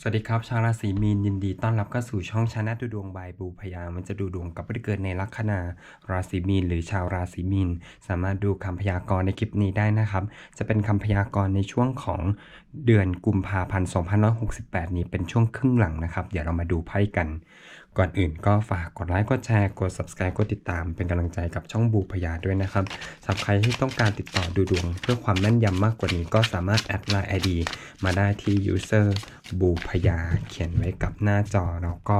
สวัสดีครับ ชาวราศีมีนยินดีต้อนรับเข้าสู่ช่องชาแนลดูดวงบายบูพยามันจะดูดวงกับผู้ที่เกิดในลัคนาราศีมีนหรือชาวราศีมีน สามารถดูคำพยากรณ์ในคลิปนี้ได้นะครับ จะเป็นคำพยากรณ์ในช่วงของเดือนกุมภาพันธ์2568 นี้เป็นช่วงครึ่งหลังนะครับ เดี๋ยวเรามาดูไพ่กัน ก่อนอื่นก็ฝากกดไลค์กดแชร์กด subscribe กดติดตามเป็นกำลังใจกับช่องบูพยาด้วยนะครับสำหรับใครที่ต้องการติดต่อดูดวง เพื่อความแม่นยำมากกว่านี้ก็สามารถแอดไลน์ ID มาได้ที่ user บูพยาเขียนไว้กับหน้าจอแล้วก็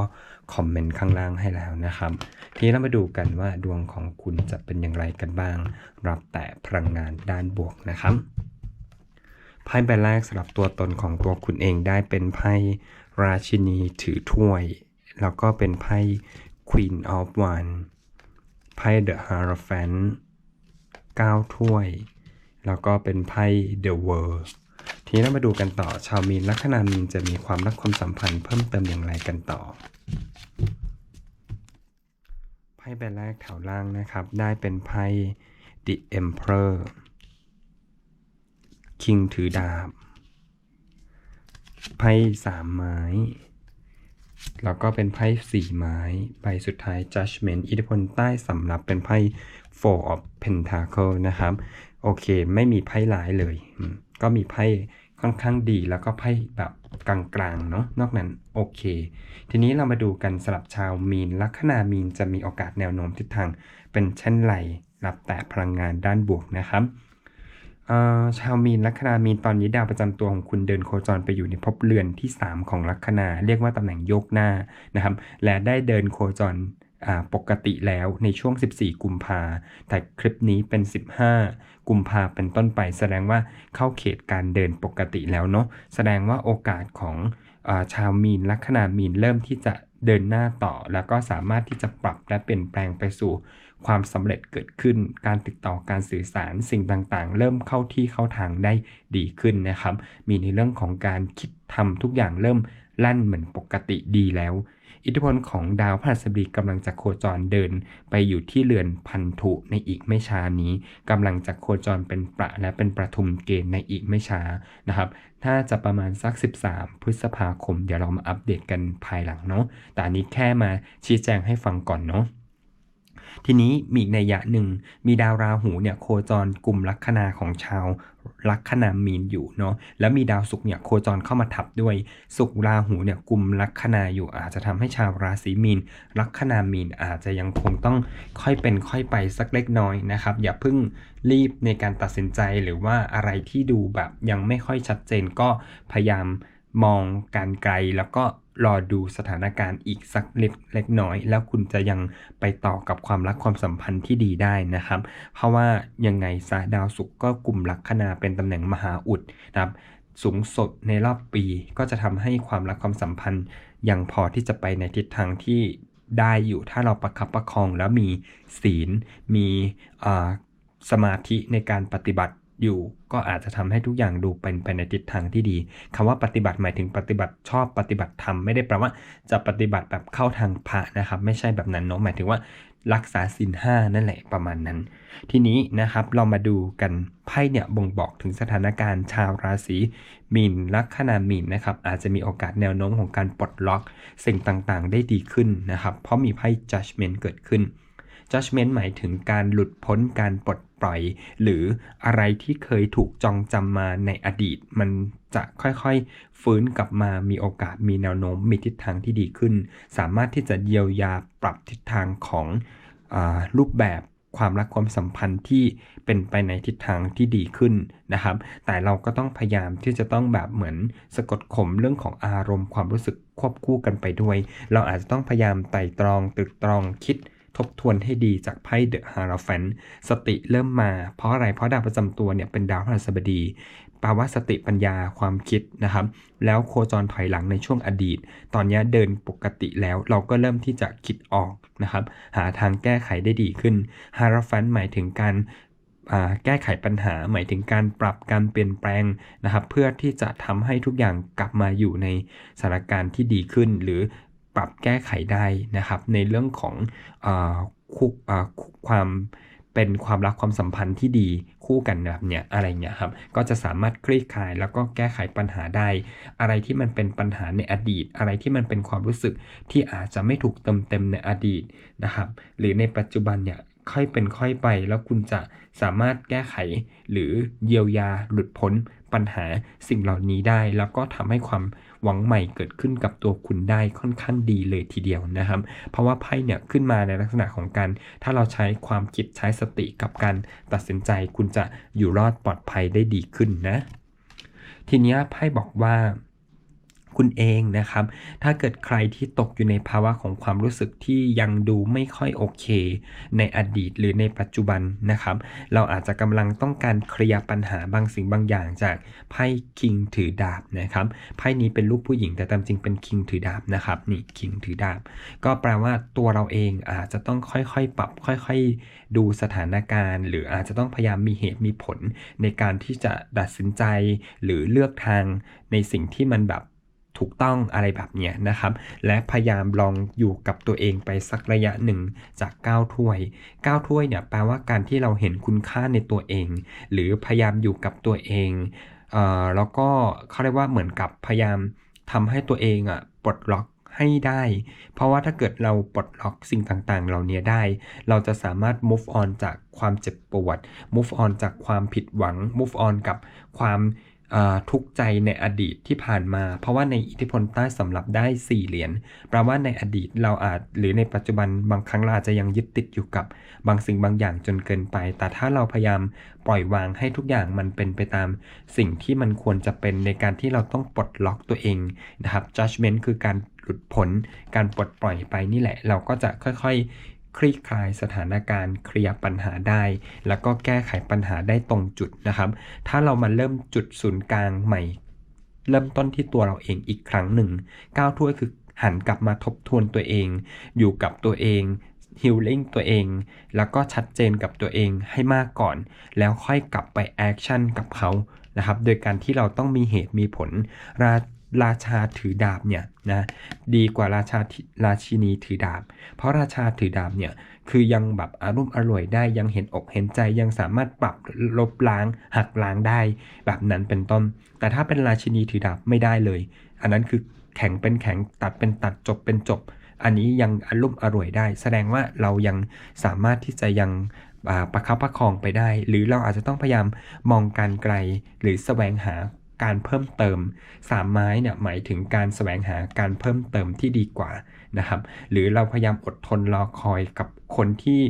คอมเมนต์ข้างล่างให้แล้วนะครับ ทีนี้เรามาดูกันว่าดวงของคุณจะเป็นอย่างไรกันบ้าง รับแต่พลังงานด้านบวกนะครับไพ่ใบแรกสำหรับตัวตนของตัวคุณเองได้เป็นไพ่ราชินีถือถ้วย แล้วก็เป็นไพ่ Queen of One ไพ่ The Hierophant 9 ถ้วย แล้วก็เป็นไพ่ The World ทีนี้เรามาดูกันต่อชาวมีนลัคนามีนจะมีความรักความสัมพันธ์เพิ่มเติมอย่างไรกันต่อไพ่ใบแรกแถวล่างนะครับ ได้เป็นไพ่ The Emperor King ถือดาบ ไพ่สามไม้ แล้วก็เป็นไพ่สี่ไม้ใบสุดท้าย Judgment อิทธิพลใต้สำรับเป็นไพ่ Four of Pentacle นะครับ โอเค ไม่มีไพ่ร้ายเลย ก็มีไพ่ค่อนข้างดีแล้วก็ไพ่แบบกลางๆเนาะนอกนั้นโอเค ทีนี้เรามาดูกันสำหรับชาวมีน ลัคนามีนจะมีโอกาสแนวโน้มทิศทาง เป็นเช่นไรรับแต่พลังงานด้านบวกนะครับ ชาวมีนลัคนามีนตอนนี้ดาวประจำตัวของคุณเดินโคจรไปอยู่ในภพเรือนที่ 3 ของลัคนา เรียกว่าตำแหน่งโยกหน้านะครับ และได้เดินโคจรปกติแล้วในช่วง 14 กุมภา แต่คลิปนี้เป็น 15 กุมภาเป็นต้นไป แสดงว่าเข้าเขตการเดินปกติแล้วเนาะ แสดงว่าโอกาสของอาชาวมีนลัคนามีนเริ่มที่จะเดินหน้าต่อ แล้วก็สามารถที่จะปรับและเปลี่ยนแปลงไปสู่ ความสำเร็จเกิดขึ้น การติดต่อการสื่อสารสิ่งต่างๆ เริ่มเข้าที่เข้าทางได้ดีขึ้นนะครับ มีในเรื่องของการคิดทำทุกอย่างเริ่มลั่นเหมือนปกติดีแล้ว อิทธิพลของดาวพฤหัสบดีกำลังจะโคจรเดิน ไปอยู่ที่เรือนพันธุในอีกไม่ช้านี้กำลังจะโคจรเป็นประและเป็นประทุมเกณฑ์ในอีกไม่ช้านะครับ ถ้าจะประมาณสัก 13 พฤษภาคม เดี๋ยวเรามาอัปเดตกันภายหลังเนาะแต่อันนี้แค่มาชี้แจงให้ฟังก่อนเนาะ ทีนี้มีอีกในยะหนึ่ง มีดาวราหูเนี่ยโคจรกลุ่มลัคนาของชาวลัคนามีนอยู่เนาะแล้วมีดาวศุกร์เนี่ยโคจรเข้ามาทับด้วยศุกร์ราหูเนี่ยกลุ่มลัคนาอยู่อาจจะทำให้ชาวราศีมีนลัคนามีนอาจจะยังคงต้องค่อยเป็นค่อยไปสักเล็กน้อยนะครับ อย่าเพิ่งรีบในการตัดสินใจหรือว่าอะไรที่ดูแบบยังไม่ค่อยชัดเจนก็พยายามมองการไกลแล้วก็ รอดูสถานการณ์อีกสักเล็กเล็กน้อย แล้วคุณจะยังไปต่อกับความรักความสัมพันธ์ที่ดีได้นะครับ เพราะว่ายังไงซะดาวศุกร์ก็กลุ่มลัคนาเป็นตำแหน่งมหาอุดนะครับสูงสุดในรอบปีก็จะทำให้ความรักความสัมพันธ์ยังพอที่จะไปในทิศทางที่ได้อยู่ถ้าเราประคับประคองแล้วมีศีล มีสมาธิในการปฏิบัติ อยู่ก็อาจจะทำให้ทุกอย่างดูเป็นไปในทิศทางที่ดีคำว่าปฏิบัติหมายถึงปฏิบัติชอบปฏิบัติธรรมไม่ได้แปลว่าจะปฏิบัติแบบเข้าทางพระนะครับ ไม่ใช่แบบนั้นเนาะหมายถึงว่ารักษาศีลห้านั่นแหละประมาณนั้น ทีนี้นะครับเรามาดูกันไพ่เนี่ยบ่งบอกถึงสถานการณ์ชาวราศีมีนลัคนามีนนะครับอาจจะมีโอกาสแนวโน้มของการปลดล็อก สิ่งต่างๆ ได้ดีขึ้นนะครับ เพราะมีไพ่ judgment เกิดขึ้น judgment หมายถึงการหลุดพ้นการปลดปล่อย หรืออะไรที่เคยถูกจองจำมาในอดีต มันจะค่อยๆ ฟื้นกลับมามีโอกาสมีแนวโน้มมีทิศทางที่ดีขึ้น สามารถที่จะเยียวยาปรับทิศทางของอรูปแบบความรักความสัมพันธ์ที่เป็นไปในทิศทางที่ดีขึ้นนะครับ แต่เราก็ต้องพยายามที่จะต้องแบบเหมือนสะกดข่มเรื่องของอารมณ์ความรู้สึกควบคู่กันไปด้วย เราอาจจะต้องพยายามไต่ตรองตึกตรองคิด ทบทวนให้ดีจากไพ่เดอะฮาราฟันสติเริ่มมา เพราะอะไรเพราะดาวประจำตัวเนี่ยเป็นดาวพฤหัสบดีแปลว่าสติปัญญาความคิดนะครับ แล้วโคจรถอยหลังในช่วงอดีต ตอนนี้เดินปกติแล้วเราก็เริ่มที่จะคิดออกนะครับ หาทางแก้ไขได้ดีขึ้นฮาราฟันหมายถึงการแก้ไขปัญหาหมายถึงการปรับการเปลี่ยนแปลงนะครับ เพื่อที่จะทำให้ทุกอย่างกลับมาอยู่ในสถานการณ์ที่ดีขึ้น หรือ ปรับแก้ไขได้นะครับ ในเรื่องของอาคุกอ่าคุความเป็นความรักความสัมพันธ์ที่ดีคู่กันแบบเนี้ยอะไรเงี้ยครับก็จะสามารถคลี่คลายแล้วก็แก้ไขปัญหาได้ อะไรที่มันเป็นปัญหาในอดีต อะไรที่มันเป็นความรู้สึกที่อาจจะไม่ถูกเติมเต็มในอดีตนะครับหรือในปัจจุบันเนี่ยค่อยเป็นค่อยไปแล้วคุณจะสามารถแก้ไขหรือเยียวยาหลุดพ้นปัญหาสิ่งเหล่านี้ได้ แล้วก็ทำให้ความ หวังใหม่เกิดขึ้นกับตัวคุณได้ค่อนข้างดีเลยทีเดียวนะครับ เพราะว่าไพ่เนี่ยขึ้นมาในลักษณะของการถ้าเราใช้ความคิดใช้สติกับการตัดสินใจคุณจะอยู่รอดปลอดภัยได้ดีขึ้นนะ ทีนี้ไพ่บอกว่า คุณเองนะครับ ถ้าเกิดใครที่ตกอยู่ในภาวะของความรู้สึกที่ยังดูไม่ค่อยโอเค ในอดีตหรือในปัจจุบันนะครับ เราอาจจะกำลังต้องการเคลียร์ปัญหาบางสิ่งบางอย่างจากไพ่คิงถือดาบนะครับไพ่นี้เป็นรูปผู้หญิงแต่ตามจริงเป็นคิงถือดาบนะครับนี่คิงถือดาบ ก็แปลว่าตัวเราเองอาจจะต้องค่อยๆ ปรับค่อยๆ ดูสถานการณ์ หรืออาจจะต้องพยายามมีเหตุมีผลในการที่จะตัดสินใจ หรือเลือกทางในสิ่งที่มันแบบ ถูกต้องอะไรแบบเนี้ยนะครับ และพยายามลองอยู่กับตัวเองไปสักระยะหนึ่งจาก 9 ถ้วย 9 ถ้วยเนี่ยแปลว่าการที่เราเห็นคุณค่าในตัวเอง หรือพยายามอยู่กับตัวเองเอ่อแล้วก็เขาเรียกว่าเหมือนกับพยายามทำให้ตัวเองอะปลดล็อกให้ได้ เพราะว่าถ้าเกิดเราปลดล็อกสิ่งต่างๆ เหล่านี้ได้ เราจะสามารถ move on จากความเจ็บปวด move on จากความผิดหวัง move on กับความ ทุกใจในอดีตที่ผ่านมา เพราะว่าในอิทธิพลใต้สำหรับได้ 4 เหรียญแปลว่าในอดีตเราอาจหรือในปัจจุบันบางครั้งเราอาจจะยังยึดติดอยู่กับบางสิ่งบางอย่างจนเกินไป แต่ถ้าเราพยายามปล่อยวางให้ทุกอย่างมันเป็นไปตามสิ่งที่มันควรจะเป็นในการที่เราต้องปลดล็อกตัวเองนะครับ judgment คือการหลุดพ้นการปลดปล่อยไปนี่แหละ เราก็จะค่อยๆ คลี่คลายสถานการณ์เคลียร์ปัญหาได้ แล้วก็แก้ไขปัญหาได้ตรงจุดนะครับ ถ้าเรามาเริ่มจุดศูนย์กลางใหม่ เริ่มต้นที่ตัวเราเองอีกครั้งหนึ่งก้าวถ้วยคือหันกลับมาทบทวนตัวเอง อยู่กับตัวเองฮิลลิ่งตัวเอง แล้วก็ชัดเจนกับตัวเองให้มากก่อน แล้วค่อยกลับไปแอคชั่นกับเขานะครับ โดยการที่เราต้องมีเหตุมีผล รา ราชาถือดาบเนี่ยนะดีกว่าราชาราชินีถือดาบ เพราะราชาถือดาบเนี่ยคือยังแบบอารมณ์อร่วยได้ยังเห็นอกเห็นใจยังสามารถปรับลบล้างหักล้างได้แบบนั้นเป็นต้น แต่ถ้าเป็นราชินีถือดาบไม่ได้เลย อันนั้นคือแข็งเป็นแข็งตัดเป็นตัดจบเป็นจบ อันนี้ยังอารมณ์อร่วยได้ แสดงว่าเรายังสามารถที่จะยังประคับประคองไปได้ หรือเราอาจจะต้องพยายามมองการไกลหรือแสวงหา การเพิ่มเติมสามไม้เนี่ยหมายถึงการแสวงหาการเพิ่มเติมที่ดีกว่านะครับ หรือเราพยายามอดทนรอคอยกับคนที่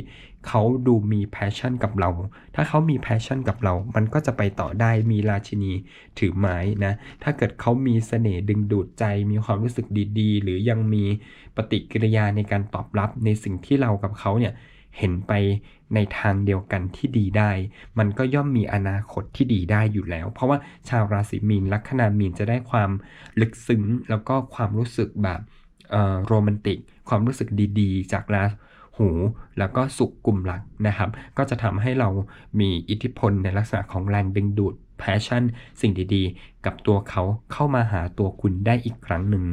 เขาดูมีแพชชั่นกับเรา ถ้าเขามีแพชชั่นกับเรา มันก็จะไปต่อได้มีราชินีถือไม้นะ ถ้าเกิดเขามีเสน่ห์ดึงดูดใจ มีความรู้สึกดีๆ หรือยังมีปฏิกิริยาในการตอบรับในสิ่งที่เรากับเขาเนี่ย เห็นไปในทางเดียวกันที่ดีได้ มันก็ย่อมมีอนาคตที่ดีได้อยู่แล้ว เพราะว่าชาวราศีมีนลัคนามีนจะได้ความลึกซึ้งแล้วก็ความรู้สึกแบบโรแมนติก ความรู้สึกดีๆ จากราหูแล้วก็สุขกลุ่มหลักนะครับ ก็จะทำให้เรามีอิทธิพลในลักษณะของแรงดึงดูดแพชชั่นสิ่งดีๆ กับตัวเขาเข้ามาหาตัวคุณได้อีกครั้งหนึ่ง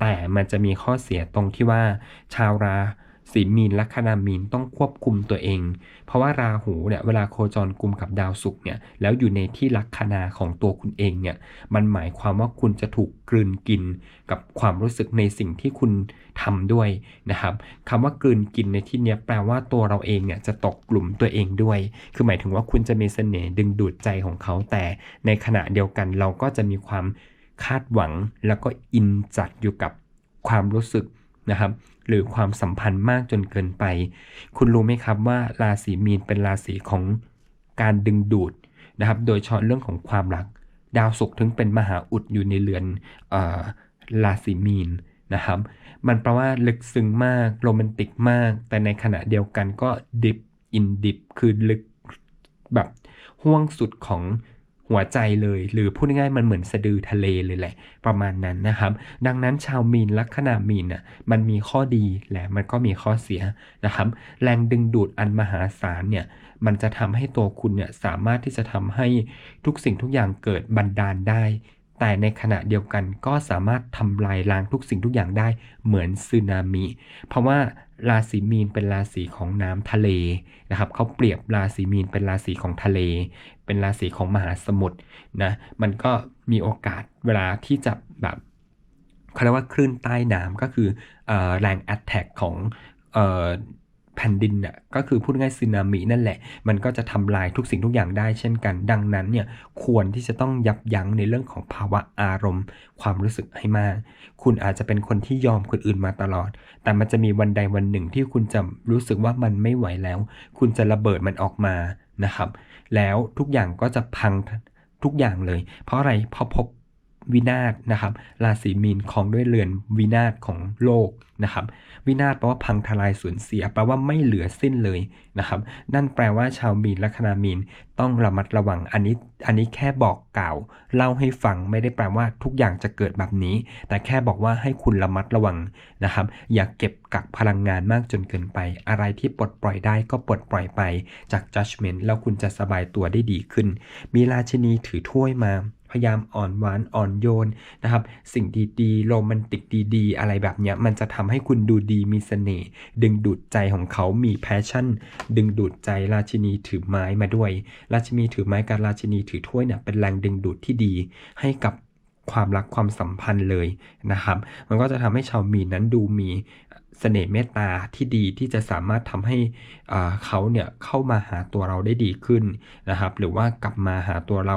แต่มันจะมีข้อเสียตรงที่ว่าชาวรา สีมีนลัคนามีนต้องควบคุมตัวเอง เพราะว่าราหูเนี่ยเวลาโคจรกลุ่มกับดาวศุกร์เนี่ยแล้วอยู่ในที่ลัคนาของตัวคุณเองเนี่ยมันหมายความว่าคุณจะถูกกลืนกินกับความรู้สึกในสิ่งที่คุณทำด้วยนะครับคำว่ากลืนกินในที่นี้แปลว่าตัวเราเองเนี่ยจะตกกลุ่มตัวเองด้วย คือหมายถึงว่าคุณจะมีเสน่ห์ดึงดูดใจของเขาแต่ในขณะเดียวกันเราก็จะมีความคาดหวังแล้วก็อินจัดอยู่กับความรู้สึก นะครับหรือความสัมพันธ์มากจนเกินไป คุณรู้ไหมครับว่าราศีมีนเป็นราศีของการดึงดูดนะครับ โดยเฉพาะเรื่องของความรัก ดาวศุกร์ถึงเป็นมหาอุดอยู่ในเรือนอราศีมีนนะครับ มันแปลว่าลึกซึ้งมากโรแมนติกมาก แต่ในขณะเดียวกันก็ดิบอินดิบคือลึกแบบห่วงสุดของ หัวใจเลย หรือพูดง่ายๆมันเหมือนสะดือทะเลเลยแหละ ประมาณนั้นนะครับ ดังนั้นชาวมีนลัคนามีนน่ะมันมีข้อดีและมันก็มีข้อเสียนะครับ แรงดึงดูดอันมหาศาลเนี่ยมันจะทำให้ตัวคุณเนี่ยสามารถที่จะทำให้ทุกสิ่งทุกอย่างเกิดบันดาลได้ แต่ในขณะเดียวกันก็สามารถทำลายล้างทุกสิ่งทุกอย่างได้เหมือนสึนามิ เพราะว่าราศีมีนเป็นราศีของน้ำทะเลนะครับเขาเปรียบราศีมีนเป็นราศีของทะเล เป็นราศีของมหาสมุทรนะมันก็มีโอกาสเวลาที่จะแบบเขาเรียกว่าคลื่นใต้น้ำก็คือออแรงแอตแทกของ แผ่นดินน่ะก็คือพูดง่ายสึนามินั่นแหละ มันก็จะทำลายทุกสิ่งทุกอย่างได้เช่นกัน ดังนั้นเนี่ยควรที่จะต้องยับยั้งในเรื่องของภาวะอารมณ์ ความรู้สึกให้มาก คุณอาจจะเป็นคนที่ยอมคนอื่นมาตลอด แต่มันจะมีวันใดวันหนึ่งที่คุณจะรู้สึกว่ามันไม่ไหวแล้ว คุณจะระเบิดมันออกมานะครับ แล้วทุกอย่างก็จะพังทุกอย่างเลย เพราะอะไรเพราะพบ วินาศนะครับ ราศีมีนของด้วยเรือนวินาศของโลกนะครับ วินาศแปลว่าพังทลายสูญเสียแปลว่าไม่เหลือสิ้นเลยนะครับ นั่นแปลว่าชาวมีนลัคนามีนต้องระมัดระวังอันนี้อันนี้แค่บอกกล่าว เล่าให้ฟังไม่ได้แปลว่าทุกอย่างจะเกิดแบบนี้ แต่แค่บอกว่าให้คุณระมัดระวังนะครับ อย่าเก็บกักพลังงานมากจนเกินไป อะไรที่ปลดปล่อยได้ก็ปลดปล่อยไปจาก judgment แล้วคุณจะสบายตัวได้ดีขึ้น มีราชินีถือถ้วยมา พยายามอ่อนหวานอ่อนโยนนะครับ สิ่งดีๆโรแมนติกดีๆ อะไรแบบเนี้ยมันจะทำให้คุณดูดีมีเสน่ห์ดึงดูดใจของเขามีแพชชั่น ดึงดูดใจราชินีถือไม้มาด้วย ราชินีถือไม้กับราชินีถือถ้วยเนี่ยเป็นแรงดึงดูดที่ดีให้กับความรักความสัมพันธ์เลยนะครับ มันก็จะทำให้ชาวมีนนั้นดูมีเสน่ห์เมตตาที่ดีที่จะสามารถทำให้เขาเนี่ยเข้ามาหาตัวเราได้ดีขึ้นนะครับ หรือว่ากลับมาหาตัวเรา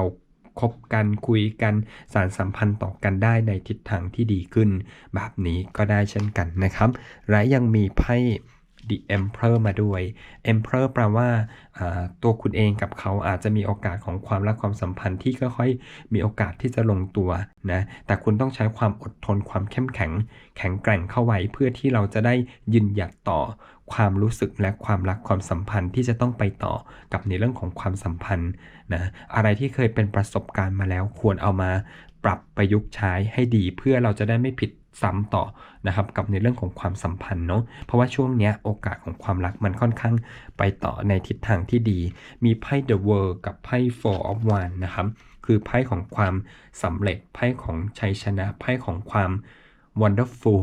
คบกันคุยกันสารสัมพันธ์ต่อกันได้ในทิศทางที่ดีขึ้น แบบนี้ก็ได้เช่นกันนะครับ และยังมีไพ่ The Emperor มาด้วย Emperor แปลว่าตัวคุณเองกับเขาอาจจะมีโอกาสของความรักความสัมพันธ์ที่ค่อยๆมีโอกาสที่จะลงตัวนะ แต่คุณต้องใช้ความอดทนความเข้มแข็ง แข็งแกร่งเข้าไว้เพื่อที่เราจะได้ยืนหยัดต่อความรู้สึกและความรักความสัมพันธ์ที่จะต้องไปต่อกับในเรื่องของความสัมพันธ์นะอะไรที่เคยเป็นประสบการณ์มาแล้วควรเอามาปรับประยุกต์ใช้ให้ดีเพื่อเราจะได้ไม่ผิด ซ้ำต่อนะครับกับในเรื่องของความสัมพันธ์เนาะเพราะว่าช่วงเนี้ยโอกาสของความรักมันค่อนข้างไปต่อในทิศทางที่ดี มีไพ่ The World กับไพ่ Four of Wands นะครับคือไพ่ของความสำเร็จไพ่ของชัยชนะไพ่ของความ wonderful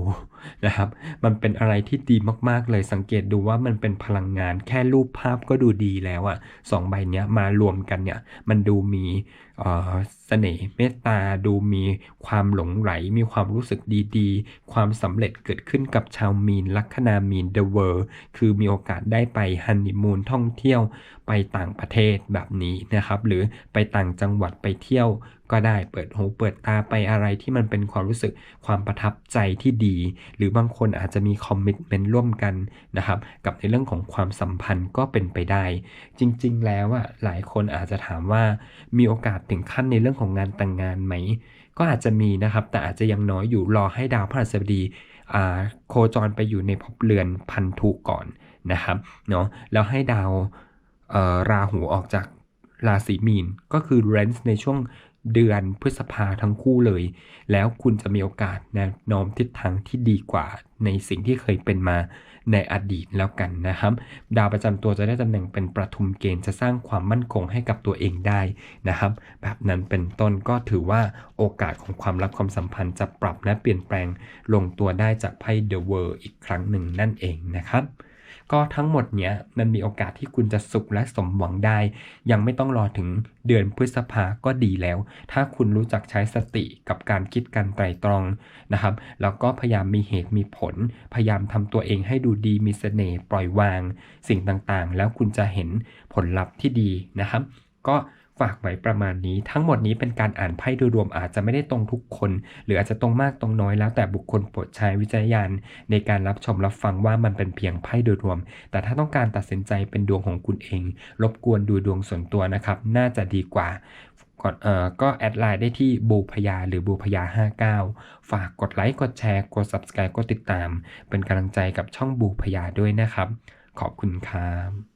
นะครับ มันเป็นอะไรที่ดีมากๆเลยสังเกตดูว่ามันเป็นพลังงานแค่รูปภาพก็ดูดีแล้วอะสองใบเนี้ยมารวมกันเนี่ยมันดูมีเสน่ห์เมตตาดูมีความหลงไหล มีความรู้สึกดีๆ ความสำเร็จเกิดขึ้นกับชาวมีน ลัคนามีน The World คือมีโอกาสได้ไปฮันนีมูนท่องเที่ยวไปต่างประเทศแบบนี้นะครับ หรือไปต่างจังหวัดไปเที่ยวก็ได้เปิดหูเปิดตาไปอะไรที่มันเป็นความรู้สึกความประทับใจที่ดีหรือบางคนอาจจะมีคอมมิ t เมนต์ร่วมกันนะครับกับในเรื่องของความสัมพันธ์ก็เป็นไปได้ จริง ๆ แล้วอะหลายคนอาจจะถามว่ามีโอกาสถึงขั้นในเรื่องของงานแต่งงานไหม ก็อาจจะมีนะครับ แต่อาจจะยังน้อยอยู่รอให้ดาวพฤหัสบดีโคจรไปอยู่ในภพเรือนพันธุก่อนนะครับเนาะแล้วให้ดาวราหูออกจากราศีมีนก็คือเรนส์ในช่วง เดือนพฤษภาทั้งคู่เลย แล้วคุณจะมีโอกาสแนะนอมทิศทางที่ดีกว่าในสิ่งที่เคยเป็นมาในอดีตแล้วกันนะครับ ดาวประจำตัวจะได้ตำแหน่งเป็นประทุมเกณฑ์จะสร้างความมั่นคงให้กับตัวเองได้นะครับ แบบนั้นเป็นต้นก็ถือว่าโอกาสของความรักความสัมพันธ์จะปรับและเปลี่ยนแปลงลงตัวได้จากไพ่ The World อีกครั้งหนึ่งนั่นเองนะครับ ก็ทั้งหมดเนี้ยมันมีโอกาสที่คุณจะสุขและสมหวังได้ ยังไม่ต้องรอถึงเดือนพฤษภาก็ดีแล้ว ถ้าคุณรู้จักใช้สติกับการคิดการไตรตรองนะครับ แล้วก็พยายามมีเหตุมีผล พยายามทำตัวเองให้ดูดีมีเสน่ห์ปล่อยวาง สิ่งต่างๆ แล้วคุณจะเห็นผลลัพธ์ที่ดีนะครับ ก็ ฝากไว้ประมาณนี้ ทั้งหมดนี้เป็นการอ่านไพ่โดยรวมอาจจะไม่ได้ตรงทุกคน หรืออาจจะตรงมากตรงน้อยแล้วแต่บุคคลโปรดใช้วิจารณญาณในการรับชมรับฟังว่ามันเป็นเพียงไพ่โดยรวม แต่ถ้าต้องการตัดสินใจเป็นดวงของคุณเอง รบกวนดูดวงส่วนตัวนะครับ น่าจะดีกว่ากดเอ่อก็แอดไลน์ได้ที่บูพยาหรือบูพยา 59 ฝากกดไลค์กดแชร์กด subscribe กดติดตาม เป็นกำลังใจกับช่องบูพยาด้วยนะครับ ขอบคุณครับ